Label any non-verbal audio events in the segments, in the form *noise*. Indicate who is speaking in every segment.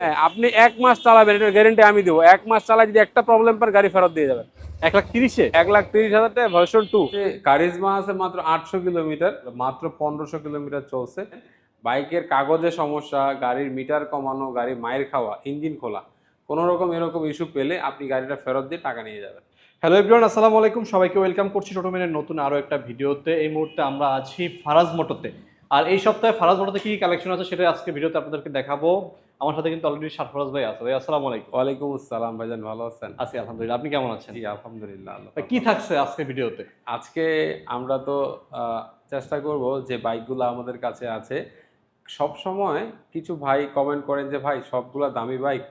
Speaker 1: হ্যাঁ আপনি এক মাস চালাবেন এটার গ্যারেন্টি আমি দেবো। এক মাস চালাই যদি একটা প্রবলেম পান গাড়ি ফেরত দিয়ে যাবেন।
Speaker 2: এক লাখ তিরিশে?
Speaker 1: এক লাখ তিরিশ হাজার টাকা ভার্সন টু কারিজমা আছে মাত্র আটশো কিলোমিটার মাত্র পনেরোশো কিলোমিটার চলছে। বাইকের কাগজে সমস্যা গাড়ির মিটার কমানো গাড়ি মায়ের খাওয়া ইঞ্জিন খোলা। কোনো রকম এরকম ইস্যু পেলে আপনি গাড়িটা ফেরত দিয়ে টাকা নিয়ে যাবেন।
Speaker 2: হ্যালো এভরিওয়ান আসসালামু আলাইকুম। সবাইকে ওয়েলকাম করছি টোটোমেনের নতুন আরও একটা ভিডিওতে। এই মুহূর্তে আমরা আছি ফারাজ মোটরতে আর এই সপ্তাহে ফারাজ মোটরতে কি কালেকশন আছে সেটা আজকে ভিডিওতে আপনাদেরকে দেখাবো। আমার সাথে কিন্তু অলরেডি সারফরাজ ভাই আছে। ভাই আসসালামু আলাইকুম।
Speaker 1: ওয়ালাইকুম আসসালাম ভাইজান ভালো আছেন?
Speaker 2: আছি আলহামদুলিল্লাহ। আপনি কেমন আছেন?
Speaker 1: জি আলহামদুলিল্লাহ
Speaker 2: কি থাকছে আজকে ভিডিওতে?
Speaker 1: আজকে আমরা তো চেষ্টা করব যে বাইকগুলো আমাদের কাছে আছে। সব সময় কিছু ভাই কমেন্ট করেন যে ভাই সবগুলা দামি বাইক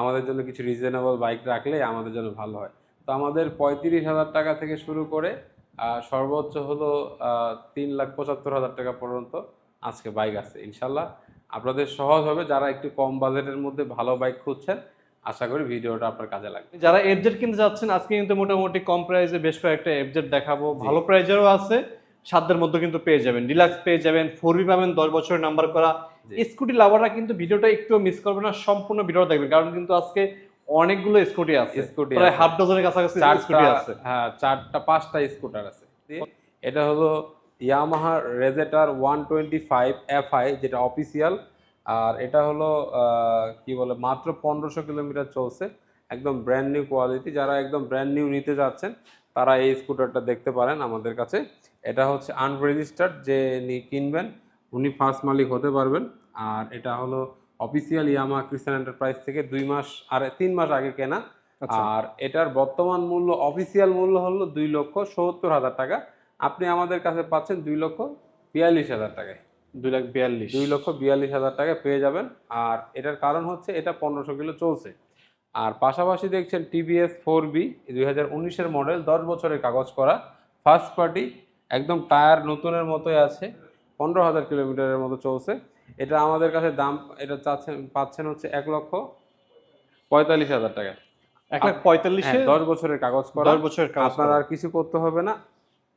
Speaker 1: আমাদের জন্য কিছু রিজনেবল বাইক রাখলে আমাদের জন্য ভালো হয়। তো আমাদের পঁয়ত্রিশ হাজার টাকা থেকে শুরু করে সর্বোচ্চ হলো তিন লাখ পঁচাত্তর হাজার টাকা পর্যন্ত আজকে বাইক আছে ইনশাল্লাহ। আপনাদের সহজ হবে যারা একটু কম বাজেটের মধ্যে ভালো বাইক খুঁজছেন আশা করি ভিডিওটা আপনার কাজে লাগবে।
Speaker 2: যারা এফজেড কিনতে যাচ্ছেন আজকে কিন্তু মোটামুটি কম প্রাইসে বেশ কয়েকটা এফজেড দেখাবো। ভালো প্রাইজেরও আছে সাধ্যের মধ্যে কিন্তু পেয়ে যাবেন। ডিলাক্স পেয়ে যাবেন ফোর বি পাবেন দশ বছরের নাম্বার করা। স্কুটি লাভাররা কিন্তু ভিডিওটা একটু মিস করবে না সম্পূর্ণ ভিডিও দেখবেন কারণ কিন্তু আজকে অনেকগুলো স্কুটি আছে।
Speaker 1: স্কুটি
Speaker 2: প্রায় হাফ ডজনের কাছাকাছি স্কুটি আছে।
Speaker 1: হ্যাঁ চারটা পাঁচটা স্কুটার আছে। এটা হলো ইয়ামাহা রেজেটার ওয়ান টোয়েন্টি ফাইভ এফআই যেটা অফিসিয়াল আর এটা হলো কি বলে মাত্র পনেরোশো কিলোমিটার চলছে একদম ব্র্যান্ড নিউ কোয়ালিটি যারা একদম ব্র্যান্ড নিউ নিতে যাচ্ছেন তারা এই স্কুটারটা দেখতে পারেন আমাদের কাছে। এটা হচ্ছে আনরেজিস্টার্ড যে কিনবেন উনি ফার্স্ট মালিক হতে পারবেন। আর এটা হলো অফিসিয়াল ইয়ামা ক্রিস্টান এন্টারপ্রাইজ থেকে দুই মাস আর তিন মাস আগে কেনা।
Speaker 2: আচ্ছা।
Speaker 1: আর এটার বর্তমান মূল্য অফিসিয়াল মূল্য হলো দুই লক্ষ সত্তর হাজার টাকা। আপনি আমাদের কাছে পাচ্ছেন দুই লক্ষ বিয়াল্লিশ হাজার টাকায়।
Speaker 2: দুই লাখ বিয়াল্লিশ।
Speaker 1: দুই লক্ষ বিয়াল্লিশ হাজার টাকায় পেয়ে যাবেন। আর এটার কারণ হচ্ছে এটা পনেরোশো কিলো চলছে। আর পাশাপাশি দেখছেন টিভিএস ফোর বি দুই হাজার উনিশের মডেল দশ বছরের কাগজ করা ফার্স্ট পার্টি একদম টায়ার নতুনের মতোই আছে পনেরো হাজার কিলোমিটারের মতো চলছে। এটা আমাদের কাছে দাম এটা চাচ্ছেন পাচ্ছেন হচ্ছে এক লক্ষ পঁয়তাল্লিশ হাজার টাকা
Speaker 2: এক লাখ পঁয়তাল্লিশে
Speaker 1: হ্যাঁ, দশ বছরের কাগজ করা।
Speaker 2: দশ বছরের কাজ
Speaker 1: আপনার আর কিছু করতে হবে না।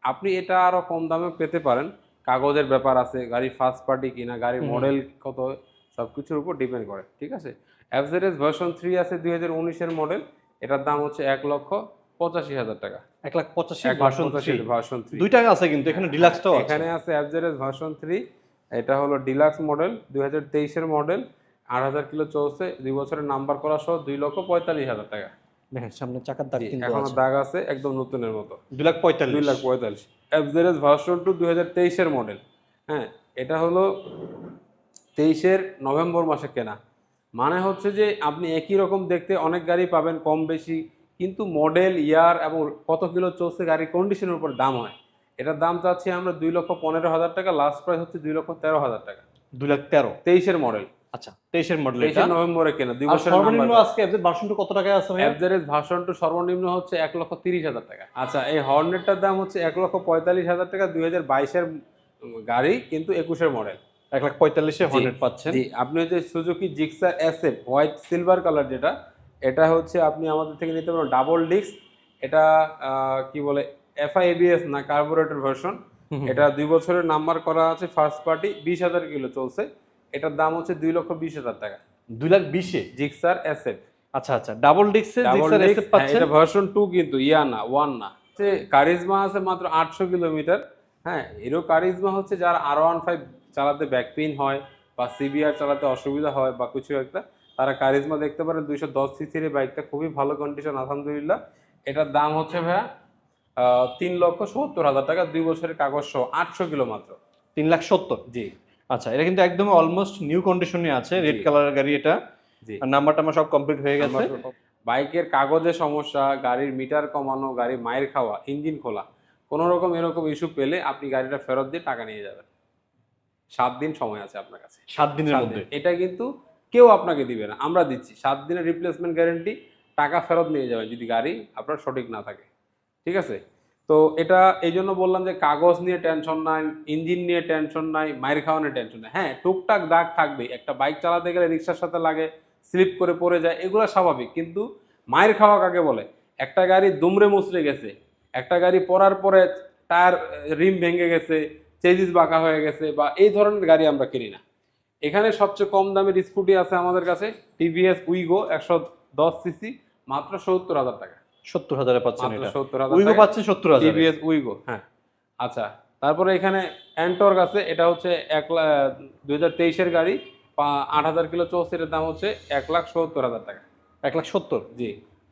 Speaker 1: আপনি এটা আরও কম দামে পেতে পারেন। কাগজের ব্যাপার আছে গাড়ি ফার্স্ট পার্টি কিনা গাড়ির মডেল কত সব কিছুর উপর ডিপেন্ড করে ঠিক আছে? অ্যাভজারেজ ভার্সন থ্রি আছে দুই হাজার উনিশের মডেল এটার দাম হচ্ছে এক লক্ষ পঁচাশি হাজার টাকা।
Speaker 2: এক লাখ পঁচাশি ভার্সন
Speaker 1: ভার্সন থ্রি
Speaker 2: দুইটা আছে কিন্তু এখানে ডিলাক্সটাও
Speaker 1: এখানে আছে অ্যাভজারেজ ভার্সন থ্রি এটা হলো ডিলাক্স মডেল দুই হাজার তেইশের মডেল আট হাজার কিলো চলছে দুই বছরের নাম্বার করা সহ দুই লক্ষ পঁয়তাল্লিশ হাজার টাকা।
Speaker 2: দেখেন সামনে চাকার দাগ কিন্তু এখনও
Speaker 1: দাগ আছে একদম নতুনের মতো।
Speaker 2: দুই লাখ পঁয়তাল্লিশ।
Speaker 1: দুই লাখ পঁয়তাল্লিশ। অ্যাভজারেজ ভার্সন টু দুই হাজার তেইশের মডেল হ্যাঁ এটা হলো তেইশের নভেম্বর মাসে কেনা। মানে হচ্ছে যে আপনি একই রকম দেখতে অনেক গাড়ি পাবেন কম বেশি কিন্তু মডেল ইয়ার এবং কত কিলো চলছে গাড়ির কন্ডিশনের উপর দাম হয়। এটার দাম চাচ্ছি আমরা দুই লক্ষ পনেরো হাজার টাকা লাস্ট প্রাইস হচ্ছে দুই লক্ষ তেরো হাজার টাকা।
Speaker 2: দুই লাখ তেরো।
Speaker 1: তেইশের মডেল
Speaker 2: আচ্ছা মডেল এটা।
Speaker 1: নভেম্বরে কেনা দুই
Speaker 2: আর সর্বনিম্ন আজকে এফজেড ভার্সনটা কত টাকায় আছে ভাই
Speaker 1: অ্যাভারেজ ভার্সন টু সর্বনিম্ন হচ্ছে লক্ষ তিরিশ হাজার টাকা। আচ্ছা এই হর্নেটটার দাম হচ্ছে লক্ষ পঁয়তাল্লিশ হাজার টাকা গাড়ি কিন্তু মডেল
Speaker 2: এক লাখ পঁয়তাল্লিশে হন্ড্রেড পাচ্ছেন।
Speaker 1: জি আপনি যে Suzuki Gixxer white silver colour যেটা এটা হচ্ছে আপনি আমাদের থেকে নিতে পারেন ডাবল ডিস্ক এটা কি বলে না কার্বোরেটর ভার্সন। এটা দুই বছরের নাম্বার করা আছে ফার্স্ট পার্টি বিশ হাজার কিলো চলছে। এটার দাম হচ্ছে দুই লক্ষ বিশ হাজার টাকা।
Speaker 2: দুই লাখ বিশে?
Speaker 1: জিক্সার এসএফ
Speaker 2: আচ্ছা আচ্ছা। ডাবল ডিক্সে
Speaker 1: ডাবল
Speaker 2: জিক্সার এসএফ পাচ্ছেন?
Speaker 1: এটা ভার্সন টু কিন্তু ইয়া না ওয়ান না। হচ্ছে কারিজমা আছে মাত্র আটশো কিলোমিটার। হ্যাঁ এরও কারিজমা হচ্ছে যারা আর ওয়ান ফাইভ চালাতে ব্যাক পেইন হয় বা সিবিআর চালাতে অসুবিধা হয় বা কিছু একটা তারা কারিজমা দেখতে পারেন। দুইশো দশ সিসির বাইকটা খুবই ভালো কন্ডিশন আলহামদুলিল্লাহ। এটার দাম হচ্ছে ভাইয়া আহ, তিন লক্ষ সত্তর হাজার টাকা দুই বছরের কাগজ সহ আটশো কিলো মাত্র।
Speaker 2: তিন লাখ সত্তর?
Speaker 1: জি।
Speaker 2: আচ্ছা এটা কিন্তু একদম অলমোস্ট নিউ কন্ডিশনে আছে রেড কালারের গাড়ি এটা।
Speaker 1: জি।
Speaker 2: আর নাম্বার টাম্বার সব কমপ্লিট হয়ে গেছে।
Speaker 1: বাইকের কাগজে সমস্যা গাড়ির মিটার কমানো গাড়ি মায়ের খাওয়া ইঞ্জিন খোলা কোনো রকম এরকম ইস্যু পেলে আপনি গাড়িটা ফেরত দিয়ে টাকা নিয়ে যাবেন। সাত দিন সময় আছে আপনার কাছে।
Speaker 2: সাত দিনের মধ্যে।
Speaker 1: এটা কিন্তু কেউ আপনাকে দিবে না আমরা দিচ্ছি। সাত দিনের রিপ্লেসমেন্ট গ্যারেন্টি টাকা ফেরত নিয়ে যাবেন যদি গাড়ি আপনার সঠিক না থাকে। ঠিক আছে? তো এটা এই জন্য বললাম যে কাগজ নিয়ে টেনশন নাই ইঞ্জিন নিয়ে টেনশন নাই, মায়ের খাওয়ানোর টেনশন নাই। হ্যাঁ টুকটাক দাগ থাকবে একটা বাইক চালাতে গেলে রিক্সার সাথে লাগে স্লিপ করে পড়ে যায়, এগুলো স্বাভাবিক। কিন্তু মায়ের খাওয়া কাকে বলে? একটা গাড়ি দুমড়ে মুচড়ে গেছে, একটা গাড়ি পড়ার পরে টায়ার রিম ভেঙে গেছে, চেজিস বাঁকা হয়ে গেছে বা এই ধরনের গাড়ি আমরা কিনি না। এখানে সবচেয়ে কম দামের স্কুটি আছে আমাদের কাছে টিভিএস উইগো একশো দশ সিসি মাত্র সত্তর হাজার টাকা।
Speaker 2: সত্তর হাজারে পাচ্ছেন
Speaker 1: সত্তর হাজার।
Speaker 2: উইগো পাচ্ছেন সত্তর হাজার।
Speaker 1: টিভিএস উইগো হ্যাঁ। আচ্ছা তারপরে এখানে অ্যান্টর্ক আছে এটা হচ্ছে এক লাখ দুই হাজার তেইশের গাড়ি আট হাজার কিলো এটার দাম হচ্ছে এক লাখ সত্তর হাজার টাকা।
Speaker 2: এক লাখ সত্তর?
Speaker 1: জি।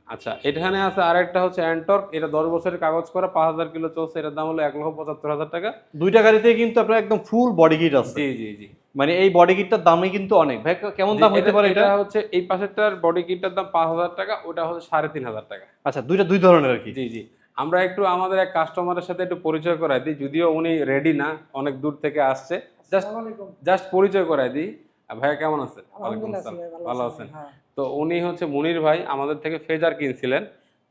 Speaker 1: আচ্ছা এখানে আছে আরেকটা হচ্ছে অ্যান্টর্ক এটা দশ বছরের কাগজ করা পাঁচ হাজার কিলো এটার দাম হলো এক লক্ষ পঁচাত্তর হাজার টাকা।
Speaker 2: দুইটা গাড়িতে কিন্তু আপনার একদম ফুল বডি কিট আছে।
Speaker 1: জি জি জি।
Speaker 2: মানে এই বডি কিটটার দামই কিন্তু অনেক। ভাই কেমন দাম হতে পারে এটা
Speaker 1: এটা? হচ্ছে এই পাশেরটার বডি কিটটার দাম পাঁচ হাজার টাকা ওটা হচ্ছে সাড়ে তিন হাজার টাকা।
Speaker 2: আচ্ছা দুইটা দুই ধরনের আর কি।
Speaker 1: জি জি। আমরা একটু আমাদের এক কাস্টমারের সাথে একটু পরিচয় করাই দিই যদিও উনি রেডি না অনেক দূর থেকে আসছে। জাস্ট জাস্ট পরিচয় করাই দিই। ভাইয়া কেমন আছেন ওয়ালাইকুম আসসালাম। ভালো আছেন?
Speaker 3: হ্যাঁ।
Speaker 1: তো উনি হচ্ছে মুনির ভাই আমাদের থেকে ফেজার কিনছিলেন।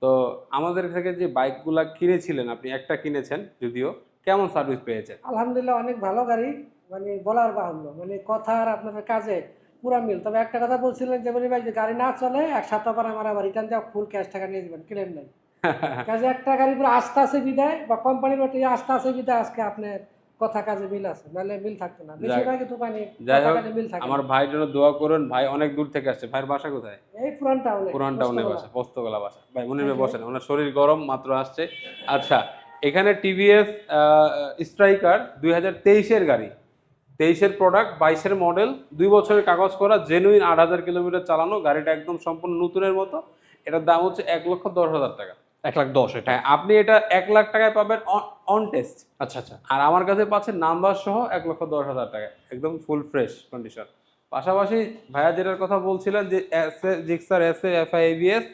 Speaker 1: তো আমাদের থেকে যে বাইকগুলা কিনেছিলেন আপনি একটা কিনেছেন যদিও কেমন সার্ভিস পেয়েছেন?
Speaker 3: আলহামদুলিল্লাহ অনেক ভালো গাড়ি। মানে বলার বাহুল্য। মানে কথা আর আপনাদের কাজে পুরা মিল। তবে একটা কথা বলছিলেন যে মনি ভাই যে গাড়ি না চলে এক সপ্তাহ পর আমার আবার রিটার্ন দেওয়া ফুল ক্যাশ টাকা নিয়ে যাবেন ক্লেম নেই *laughs* কাজে একটা গাড়ি পুরো আস্থা আছে বিদায় বা কোম্পানির প্রতি আস্থা আছে বিদায় আজকে আপনার কথা কাজে মিল আছে। নাহলে মিল থাকতো না। বেশিরভাগই দোকানে
Speaker 1: যাই হোক,
Speaker 3: মিল থাকে।
Speaker 1: আমার ভাইয়ের জন্য দোয়া করুন ভাই অনেক দূর থেকে আসছে। ভাইয়ের বাসা কোথায়?
Speaker 3: এই পুরান টাউনে
Speaker 1: পুরান টাউনে বাসা পোস্তগোলা বাসা। ভাই মনির ভাই বসেন ওনার শরীর গরম মাত্র আসছে। আচ্ছা এখানে টিভিএস স্ট্রাইকার দুই হাজার তেইশের গাড়ি। তেইশের প্রোডাক্ট বাইশের মডেল দুই বছরের কাগজ করা জেনুইন আট হাজার কিলোমিটার চালানো গাড়িটা একদম সম্পূর্ণ নতুনের মতো। এটার দাম হচ্ছে এক লক্ষ দশ হাজার টাকা।
Speaker 2: এক লাখ দশ এটা?
Speaker 1: হ্যাঁ আপনি এটা এক লাখ টাকায় পাবেন অন টেস্ট
Speaker 2: আচ্ছা আচ্ছা।
Speaker 1: আর আমার কাছে পাচ্ছেন নাম্বার সহ এক লক্ষ দশ হাজার টাকা। একদম ফুল ফ্রেশ কন্ডিশন পাশাপাশি ভাইয়া যেটার কথা বলছিলেন যে S A Gixxer S A F I ABS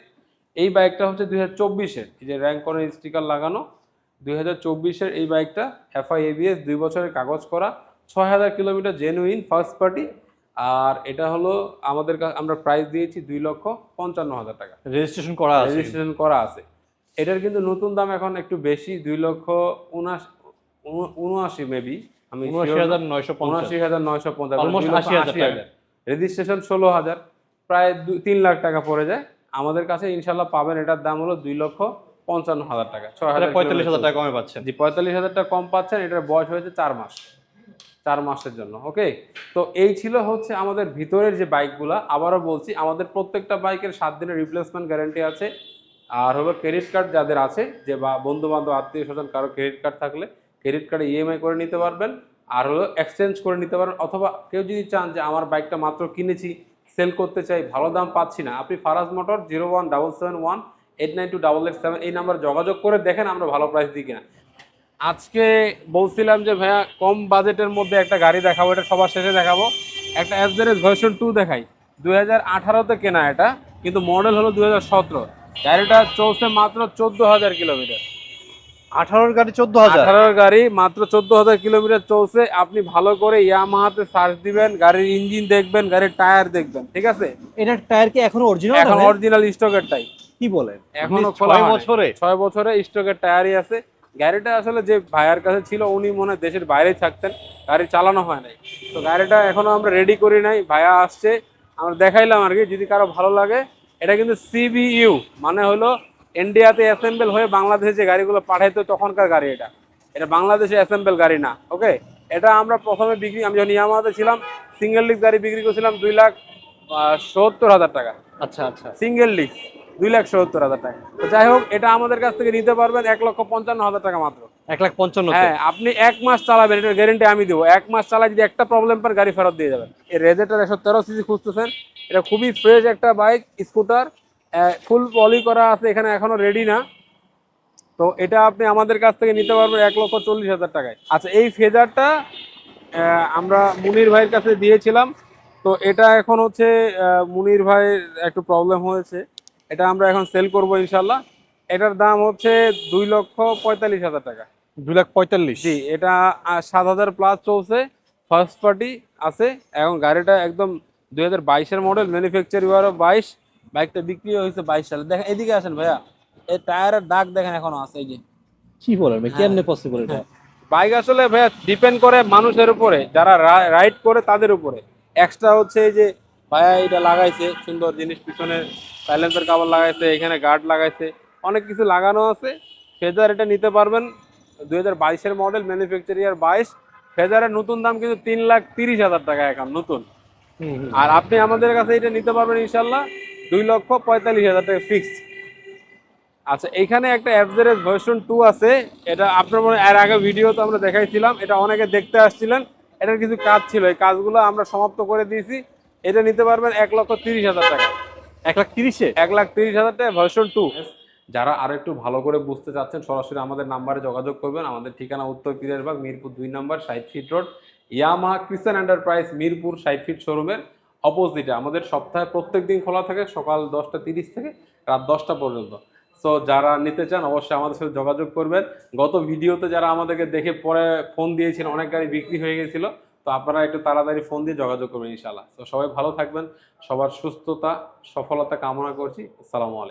Speaker 1: এই বাইকটা হচ্ছে দুই হাজার চব্বিশের। এই যে র্যাঙ্ক করার স্টিকার লাগানো দুই হাজার চব্বিশের এই বাইকটা এফ আই এবিএস দুই বছরের কাগজ করা ছয় হাজার কিলোমিটার জেনুইন ফার্স্ট পার্টি আর এটা হলো আমাদের আমরা প্রাইস দিয়েছি দুই লক্ষ পঞ্চান্ন হাজার টাকা।
Speaker 2: রেজিস্ট্রেশন করা আছে।
Speaker 1: রেজিস্ট্রেশন করা আছে। এটার কিন্তু নতুন দাম এখন একটু বেশি দুই লক্ষ উনাশ উন- উনআশি মেবি আমি
Speaker 2: উনআশি হাজার নয়শো পঞ্চাশ।
Speaker 1: রেজিস্ট্রেশন ষোলো হাজার প্রায় দু- তিন লাখ টাকা পড়ে যায়। আমাদের কাছে ইনশাল্লাহ পাবেন এটার দাম হলো দুই লক্ষ পঞ্চান্ন হাজার টাকা ছয় হাজার
Speaker 2: পঁয়তাল্লিশ হাজার টাকা কমে পাচ্ছেন
Speaker 1: জি পঁয়তাল্লিশ হাজার টাকা কম পাচ্ছেন এটার বয়স হয়েছে চার মাস। চার মাসের জন্য ওকে তো এই ছিল হচ্ছে আমাদের ভিতরের যে বাইকগুলা। আবারও বলছি, আমাদের প্রত্যেকটা বাইকের সাত দিনের রিপ্লেসমেন্ট গ্যারান্টি আছে। আর হলো ক্রেডিট কার্ড যাদের আছে, যে বা বন্ধু বান্ধব আত্মীয় স্বজন, কারও ক্রেডিট কার্ড থাকলে ক্রেডিট কার্ডে ইএমআই করে নিতে পারবেন। আর হলো এক্সচেঞ্জ করে নিতে পারবেন। অথবা কেউ যদি চান যে আমার বাইকটা মাত্র কিনেছি সেল করতে চাই, ভালো দাম পাচ্ছি না, আপনি Faraz motor zero one double seven one eight nine two double eight seven এই নাম্বার যোগাযোগ করে দেখেন আমরা ভালো প্রাইস দিই কিনা। আজকে বলছিলাম যে ভাইয়া কম বাজেটের মধ্যে একটা গাড়ি দেখাবো এটা সবার শেষে দেখাবো। একটা অ্যাভারেজ ভার্সন টু দেখাই। দুই হাজার আঠারোতে কেনা এটা কিন্তু মডেল হলো দুই হাজার সতেরো। গাড়িটা চলছে মাত্র চোদ্দ হাজার কিলোমিটার।
Speaker 2: আঠারোর গাড়ি চোদ্দ হাজার?
Speaker 1: আঠারোর গাড়ি মাত্র চোদ্দ হাজার কিলোমিটার চলছে। আপনি ভালো করে ইয়ামাহাতে সার্চ দিবেন গাড়ির ইঞ্জিন দেখবেন গাড়ির টায়ার দেখবেন ঠিক আছে?
Speaker 2: এটার টায়ার কি এখনও অরিজিনাল
Speaker 1: এখন অরিজিনাল স্টকের টাই
Speaker 2: কি বলেন?
Speaker 1: এখনও
Speaker 2: আপনি ছয় বছরে?
Speaker 1: ছয় বছরে স্টকের টায়ারই আছে। গাড়িটা আসলে যে ভাইয়ার কাছে ছিল উনি মনে দেশের বাইরেই থাকতেন গাড়ি চালানো হয় নাই। তো গাড়িটা এখনও আমরা রেডি করি নাই ভাইয়া আসছে আমরা দেখাইলাম আর কি যদি কারও ভালো লাগে। এটা কিন্তু সিবিইউ মানে হলো ইন্ডিয়াতে অ্যাসেম্বল হয়ে বাংলাদেশে যে গাড়িগুলো পাঠাইতো তখনকার গাড়ি এটা। এটা বাংলাদেশে অ্যাসেম্বল গাড়ি না ওকে এটা আমরা প্রথমে বিক্রি আমি যখন ইয়ামাহাতে ছিলাম সিঙ্গেল লিক গাড়ি বিক্রি করছিলাম দুই লাখ সত্তর হাজার টাকা।
Speaker 2: আচ্ছা আচ্ছা।
Speaker 1: সিঙ্গেল লিক দুই লাখ সত্তর হাজার টাকা। তো যাই হোক এটা আমাদের কাছ থেকে নিতে পারবেন এক লক্ষ পঞ্চান্ন হাজার টাকা মাত্র।
Speaker 2: এক লাখ পঞ্চান্ন
Speaker 1: হ্যাঁ আপনি এক মাস চালাবেন এটার গ্যারেন্টি আমি দেবো। এক মাস চালাই যদি একটা প্রবলেম পান গাড়ি ফেরত দিয়ে যাবেন। এই রেজেটার একশো তেরো সিসি খুঁজতেছেন। এটা খুবই ফ্রেশ একটা বাইক স্কুটার ফুল পলি করা আছে এখানে এখনও রেডি না। তো এটা আপনি আমাদের কাছ থেকে নিতে পারবেন এক লক্ষ চল্লিশ হাজার টাকায়। আচ্ছা এই ফেজারটা আমরা মুনির ভাইয়ের কাছে দিয়েছিলাম। তো এটা এখন হচ্ছে মুনির ভাইয়ের একটু প্রবলেম হয়েছে। এটা আমরা এখন সেল করব ইনশাল্লাহ এটার দাম হচ্ছে দুই লক্ষ পঁয়তাল্লিশ হাজার টাকা।
Speaker 2: দুই লাখ পঁয়তাল্লিশ।
Speaker 1: জি এটা সাত হাজার প্লাস চলছে। ফার্স্ট পার্টি আছে। এখন গাড়িটা একদম দুই হাজার বাইশের মডেল ম্যানুফ্যাকচার ইয়ারও বাইশ বাইকটা বিক্রি হয়েছে বাইশ সালে। দেখেন এদিকে আসেন ভাইয়া। এই টায়ারের দাগ দেখেন এখনও আছে এই যে।
Speaker 2: কি বলেন ভাই কেমনে পসিবল এটা?
Speaker 1: বাইক আসলে ভাইয়া ডিপেন্ড করে মানুষের উপরে। যারা রাইড করে তাদের উপরে। এক্সট্রা হচ্ছে এই যে ভাইয়া এটা লাগাইছে সুন্দর জিনিস পিছনে সাইলেন্সার কাভার লাগাইছে এখানে গার্ড লাগাইছে অনেক কিছু লাগানো আছে। ফেজার এটা নিতে পারবেন দুই হাজার বাইশের মডেল ম্যানুফ্যাকচার ইয়ার বাইশ। ফেজারের নতুন দাম কিন্তু তিন লাখ তিরিশ হাজার টাকা এখন নতুন। আর আপনি আমাদের কাছে এটা নিতে পারবেন ইনশাল্লাহ দুই লক্ষ পঁয়তাল্লিশ হাজার টাকা ফিক্সড আচ্ছা এখানে একটা অ্যাভারেজ ভার্সন টু আছে এটা আপনার মনে হয় এর আগে ভিডিও তো আমরা দেখাইছিলাম এটা অনেকে দেখতে আসছিলেন এটার কিছু কাজ ছিল এই কাজগুলো আমরা সমাপ্ত করে দিয়েছি এটা নিতে পারবেন এক লক্ষ তিরিশ হাজার টাকা।
Speaker 2: এক লাখ তিরিশে?
Speaker 1: এক লাখ তিরিশ হাজার টাকা ভার্সন টু যারা আরও একটু ভালো করে বুঝতে চাচ্ছেন সরাসরি আমাদের নাম্বারে যোগাযোগ করবেন। আমাদের ঠিকানা উত্তর পিরাজবাগ মিরপুর দুই নম্বর ষাট feet road Yamaha Christian enterprise Mirpur ষাট ফিট শোরুমের অপোজিটে আমাদের সপ্তাহে প্রত্যেক দিন খোলা থাকে সকাল দশটা তিরিশ থেকে রাত দশটা পর্যন্ত। সো যারা নিতে চান অবশ্যই আমাদের সাথে যোগাযোগ করবেন। গত ভিডিওতে যারা আমাদেরকে দেখে পরে ফোন দিয়েছিলেন অনেক গাড়ি বিক্রি হয়ে গেছিল। তো আপনারা একটু তাড়াতাড়ি ফোন দিয়ে যোগাযোগ করবেন ইনশাল্লাহ তো সবাই ভালো থাকবেন, সবার সুস্থতা, সফলতা কামনা করছি। আসসালামু আলাইকুম।